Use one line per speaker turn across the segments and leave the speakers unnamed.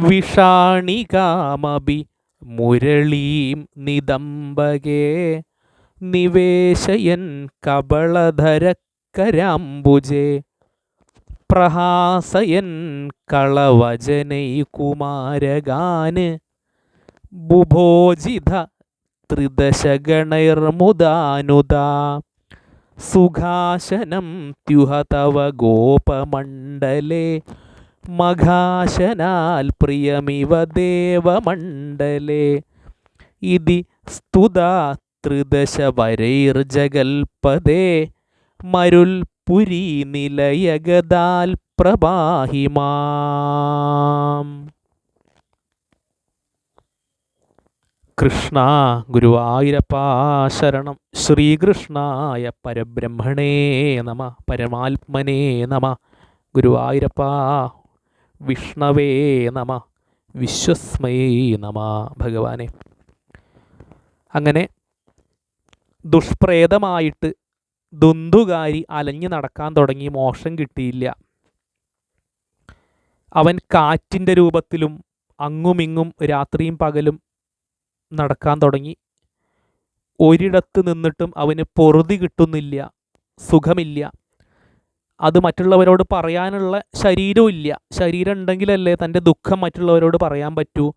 വിഷാണികാമപി മുരളീം നിദംബകേ നിവേശയൻ കബളധരക്കരാംബുജേ പ്രഹാസയൻ കളവചനൈകുമാരഗാന് ബുഭോജിത ത്രിദശഗണൈർമുദാനുദാ സുഖാശനം ത്യുഹ തവ ഗോപമണ്ഡലേ മഘാശനാൽ പ്രിയമിവ ദേവമണ്ഡലേ. ഇതി സ്തുതാ ത്രിദശവരൈർജഗൽപദേ മരുൽപുരീ നിലയഗദാൽ പ്രപാഹിമാം കൃഷ്ണ ഗുരുവായൂരപ്പാ ശരണം. ശ്രീകൃഷ്ണായ പരബ്രഹ്മണേ നമ. പരമാത്മനേ നമ. ഗുരുവായൂരപ്പാ വിഷ്ണവേ നമ വിശ്വസ്മയേ നമ ഭഗവാനെ. അങ്ങനെ ദുഷ്പ്രേതമായിട്ട് ദുന്തുകാരി അലഞ്ഞു നടക്കാൻ തുടങ്ങി. മോക്ഷം കിട്ടിയില്ല. അവൻ കാറ്റിന്റെ രൂപത്തിലും അങ്ങുമിങ്ങും രാത്രിയും പകലും നടക്കാൻ തുടങ്ങി. ഒരിടത്ത് നിന്നിട്ടും അവന് പൊറുതി കിട്ടുന്നില്ല സുഖമില്ല. അത് മറ്റുള്ളവരോട് പറയാനുള്ള ശരീരമില്ല ശരീരം ഉണ്ടെങ്കിലല്ലേ തന്റെ ദുഃഖം മറ്റുള്ളവരോട് പറയാൻ പറ്റൂ.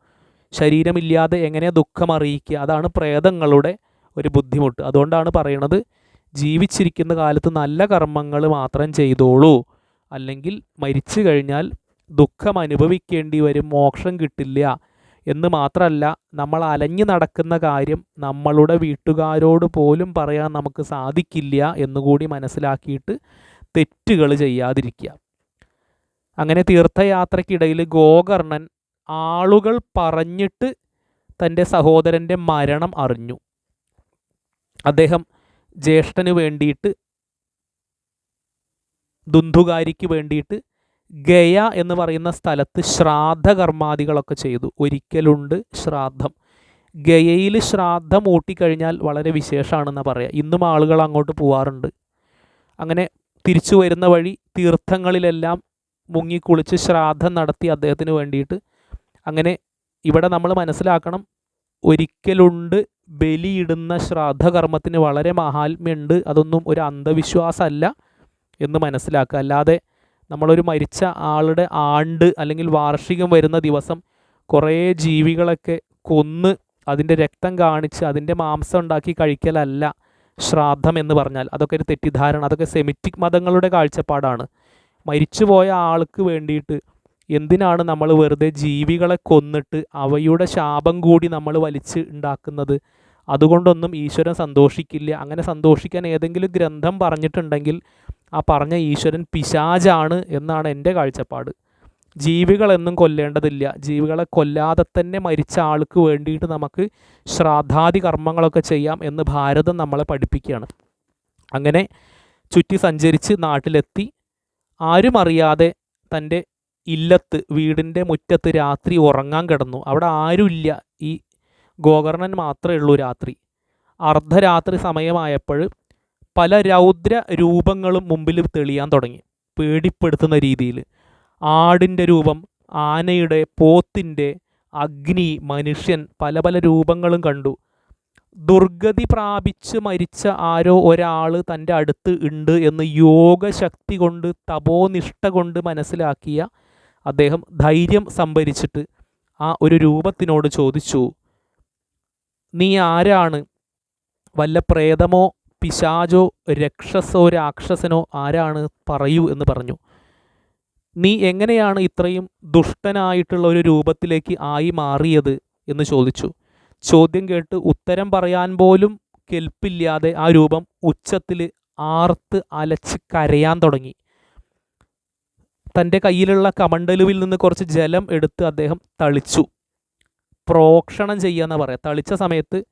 ശരീരമില്ലാതെ എങ്ങനെ ദുഃഖം അറിയിക്കുക? അതാണ് പ്രേതങ്ങളുടെ ഒരു ബുദ്ധിമുട്ട്. അതുകൊണ്ടാണ് പറയണത് ജീവിച്ചിരിക്കുന്ന കാലത്ത് നല്ല കർമ്മങ്ങൾ മാത്രം ചെയ്തോളൂ. അല്ലെങ്കിൽ മരിച്ചു കഴിഞ്ഞാൽ ദുഃഖം അനുഭവിക്കേണ്ടി വരും മോക്ഷം കിട്ടില്ല എന്ന് മാത്രമല്ല നമ്മൾ അലഞ്ഞു നടക്കുന്ന കാര്യം നമ്മളുടെ വീട്ടുകാരോട് പോലും പറയാൻ നമുക്ക് സാധിക്കില്ല എന്നുകൂടി മനസ്സിലാക്കിയിട്ട് തെറ്റുകൾ ചെയ്യാതിരിക്കുക. അങ്ങനെ തീർത്ഥയാത്രയ്ക്കിടയിൽ ഗോകർണൻ ആളുകൾ പറഞ്ഞിട്ട് തന്റെ സഹോദരന്റെ മരണം അറിഞ്ഞു. അദ്ദേഹം ജ്യേഷ്ഠന് വേണ്ടിയിട്ട് ദുന്ധുകാരിക്ക് വേണ്ടിയിട്ട് ഗയ എന്ന് പറയുന്ന സ്ഥലത്ത് ശ്രാദ്ധകർമാദികളൊക്കെ ചെയ്തു. ഒരിക്കലുണ്ട് ശ്രാദ്ധം. ഗയയിൽ ശ്രാദ്ധം ഊട്ടിക്കഴിഞ്ഞാൽ വളരെ വിശേഷമാണെന്ന് പറയാം. ഇന്നും ആളുകൾ അങ്ങോട്ട് പോവാറുണ്ട്. അങ്ങനെ തിരിച്ചു വരുന്ന വഴി തീർത്ഥങ്ങളിലെല്ലാം മുങ്ങിക്കുളിച്ച് ശ്രാദ്ധം നടത്തി അദ്ദേഹത്തിന് വേണ്ടിയിട്ട്. അങ്ങനെ ഇവിടെ നമ്മൾ മനസ്സിലാക്കണം ഒരിക്കലുണ്ട് ബലിയിടുന്ന ശ്രാദ്ധകർമ്മത്തിന് വളരെ മഹാത്മ്യമുണ്ട് അതൊന്നും ഒരു അന്ധവിശ്വാസമല്ല എന്ന് മനസ്സിലാക്കുക. അല്ലാതെ നമ്മളൊരു മരിച്ച ആളുടെ ആണ്ട് അല്ലെങ്കിൽ വാർഷികം വരുന്ന ദിവസം കുറേ ജീവികളൊക്കെ കൊന്ന് അതിന്റെ രക്തം കാണിച്ച് അതിന്റെ മാംസം ഉണ്ടാക്കി കഴിക്കലല്ല. ശ്രാദ്ധം എന്ന് പറഞ്ഞാൽ അതൊക്കെ ഒരു തെറ്റിദ്ധാരണ അതൊക്കെ സെമിറ്റിക് മതങ്ങളുടെ കാഴ്ചപ്പാടാണ്. മരിച്ചുപോയ ആൾക്ക് വേണ്ടിയിട്ട് എന്തിനാണ് നമ്മൾ വെറുതെ ജീവികളെ കൊന്നിട്ട് അവയുടെ ശാപം കൂടി നമ്മൾ വലിച്ച് ഉണ്ടാക്കുന്നത്? അതുകൊണ്ടൊന്നും ഈശ്വരൻ സന്തോഷിക്കില്ല. അങ്ങനെ സന്തോഷിക്കാൻ ഏതെങ്കിലും ഗ്രന്ഥം പറഞ്ഞിട്ടുണ്ടെങ്കിൽ ആ പറഞ്ഞ ഈശ്വരൻ പിശാചാണ് എന്നാണ് എന്റെ കാഴ്ചപ്പാട്. ജീവികളെന്നും കൊല്ലേണ്ടതില്ല. ജീവികളെ കൊല്ലാതെ തന്നെ മരിച്ച ആൾക്ക് വേണ്ടിയിട്ട് നമുക്ക് ശ്രാദ്ധാദി കർമ്മങ്ങളൊക്കെ ചെയ്യാം എന്ന് ഭാരതം നമ്മളെ പഠിപ്പിക്കുകയാണ്. അങ്ങനെ ചുറ്റി സഞ്ചരിച്ച് നാട്ടിലെത്തി. ആരും അറിയാതെ തന്റെ ഇല്ലത്ത് വീടിന്റെ മുറ്റത്ത് രാത്രി ഉറങ്ങാൻ കിടന്നു. അവിടെ ആരുമില്ല. ഈ ഗോകർണൻ മാത്രമേ ഉള്ളൂ രാത്രി. അർദ്ധരാത്രി സമയമായപ്പോൾ പല രൗദ്ര രൂപങ്ങളും മുമ്പിൽ തെളിയാൻ തുടങ്ങി. പേടിപ്പെടുത്തുന്ന രീതിയിൽ. ആടിന്റെ രൂപം ആനയുടെ പോത്തിന്റെ അഗ്നി മനുഷ്യൻ പല പല രൂപങ്ങളും കണ്ടു. ദുർഗതി പ്രാപിച്ച് മരിച്ച ആരോ ഒരാൾ തന്റെ അടുത്ത് ഉണ്ട് എന്ന് യോഗശക്തി കൊണ്ട് തപോനിഷ്ഠ കൊണ്ട് മനസ്സിലാക്കിയ അദ്ദേഹം ധൈര്യം സംഭരിച്ചിട്ട് ആ ഒരു രൂപത്തിനോട് ചോദിച്ചു നീ ആരാണ്? വല്ല പ്രേതമോ പിശാചോ രക്ഷസോ രാക്ഷസനോ ആരാണ്? പറയൂ എന്ന് പറഞ്ഞു. നീ എങ്ങനെയാണ് ഇത്രയും ദുഷ്ടനായിട്ടുള്ള ഒരു രൂപത്തിലേക്ക് ആയി മാറിയത്? എന്ന് ചോദിച്ചു. ചോദ്യം കേട്ട് ഉത്തരം പറയാൻ പോലും കെൽപ്പില്ലാതെ ആ രൂപം ഉച്ചത്തിൽ ആർത്ത് അലച്ച് കരയാൻ തുടങ്ങി. തന്റെ കയ്യിലുള്ള കമണ്ടലുവിൽ നിന്ന് കുറച്ച് ജലം എടുത്ത് അദ്ദേഹം തളിച്ചു. പ്രോക്ഷണം ചെയ്യാന്ന് പറയാം. തളിച്ച സമയത്ത്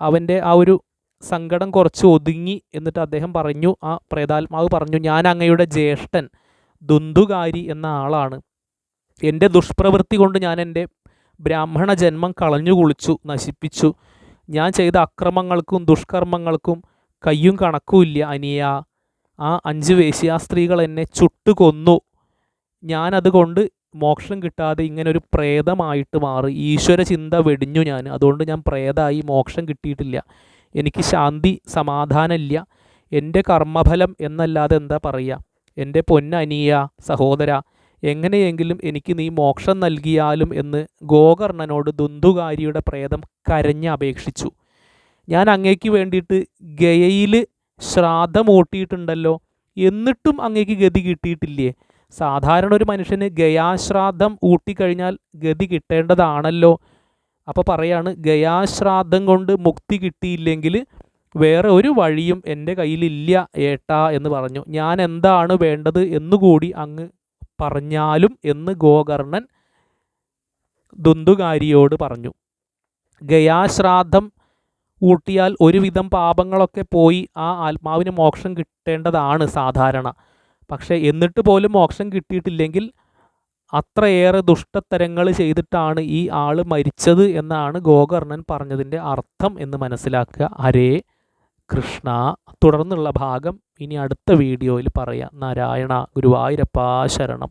അവന്റെ ആ ഒരു സങ്കടം കുറച്ച് ഒതുങ്ങി എന്നിട്ട് അദ്ദേഹം പറഞ്ഞു ആ പ്രേതാത്മാവ് പറഞ്ഞു ഞാൻ അങ്ങയുടെ ജ്യേഷ്ഠൻ. ദുന്തുകാരി എന്ന ആളാണ്. എന്റെ ദുഷ്പ്രവൃത്തി കൊണ്ട് ഞാൻ എന്റെ ബ്രാഹ്മണ ജന്മം കളഞ്ഞു കുളിച്ചു നശിപ്പിച്ചു. ഞാൻ ചെയ്ത അക്രമങ്ങൾക്കും ദുഷ്കർമ്മങ്ങൾക്കും കയ്യും കണക്കുമില്ല അനിയ ആ അഞ്ച് വേശ്യാ സ്ത്രീകൾ എന്നെ ചുട്ടുകൊന്നു ഞാനതുകൊണ്ട് മോക്ഷം കിട്ടാതെ ഇങ്ങനെ ഒരു പ്രേതമായിട്ട് മാറി. ഈശ്വര ചിന്ത വെടിഞ്ഞു ഞാൻ. അതുകൊണ്ട് ഞാൻ പ്രേതമായി മോക്ഷം കിട്ടിയിട്ടില്ല. എനിക്ക് ശാന്തി സമാധാനമില്ല എന്റെ കർമ്മഫലം എന്നല്ലാതെ എന്താ പറയുക എന്റെ പൊന്നനിയ സഹോദര എങ്ങനെയെങ്കിലും എനിക്ക് നീ മോക്ഷം നൽകിയാലും എന്ന് ഗോകർണനോട് ദുന്ദുകാരിയുടെ പ്രേതം കരഞ്ഞ് അപേക്ഷിച്ചു. ഞാൻ അങ്ങേക്ക് വേണ്ടിയിട്ട് ഗയയിൽ ശ്രാദ്ധമൂട്ടിയിട്ടുണ്ടല്ലോ എന്നിട്ടും അങ്ങേക്ക് ഗതി കിട്ടിയിട്ടില്ലേ? സാധാരണ ഒരു മനുഷ്യന് ഗയാശ്രാദ്ധം ഊട്ടിക്കഴിഞ്ഞാൽ ഗതി കിട്ടേണ്ടതാണല്ലോ. അപ്പോൾ പറയാണ് ഗയാശ്രാദ്ധം കൊണ്ട് മുക്തി കിട്ടിയില്ലെങ്കിൽ വേറെ ഒരു വഴിയും എന്റെ കയ്യിലില്ല ഏട്ടാ എന്ന് പറഞ്ഞു. ഞാൻ എന്താണ് വേണ്ടത് എന്നുകൂടി അങ്ങ് പറഞ്ഞാലും എന്ന് ഗോകർണൻ ദുന്ദുകാരിയോട് പറഞ്ഞു. ഗയാശ്രാദ്ധം ഊട്ടിയാൽ ഒരുവിധം പാപങ്ങളൊക്കെ പോയി ആ ആത്മാവിന് മോക്ഷം കിട്ടേണ്ടതാണ് സാധാരണ. പക്ഷേ എന്നിട്ട് പോലും മോക്ഷം കിട്ടിയിട്ടില്ലെങ്കിൽ അത്രയേറെ ദുഷ്ടത്തരങ്ങൾ ചെയ്തിട്ടാണ് ഈ ആൾ മരിച്ചത് എന്നാണ് ഗോകർണൻ പറഞ്ഞതിന്റെ അർത്ഥം എന്ന് മനസ്സിലാക്കുക. ഹരേ കൃഷ്ണ. തുടർന്നുള്ള ഭാഗം ഇനി അടുത്ത വീഡിയോയിൽ പറയാം. നാരായണ ഗുരുവായൂരപ്പാ ശരണം.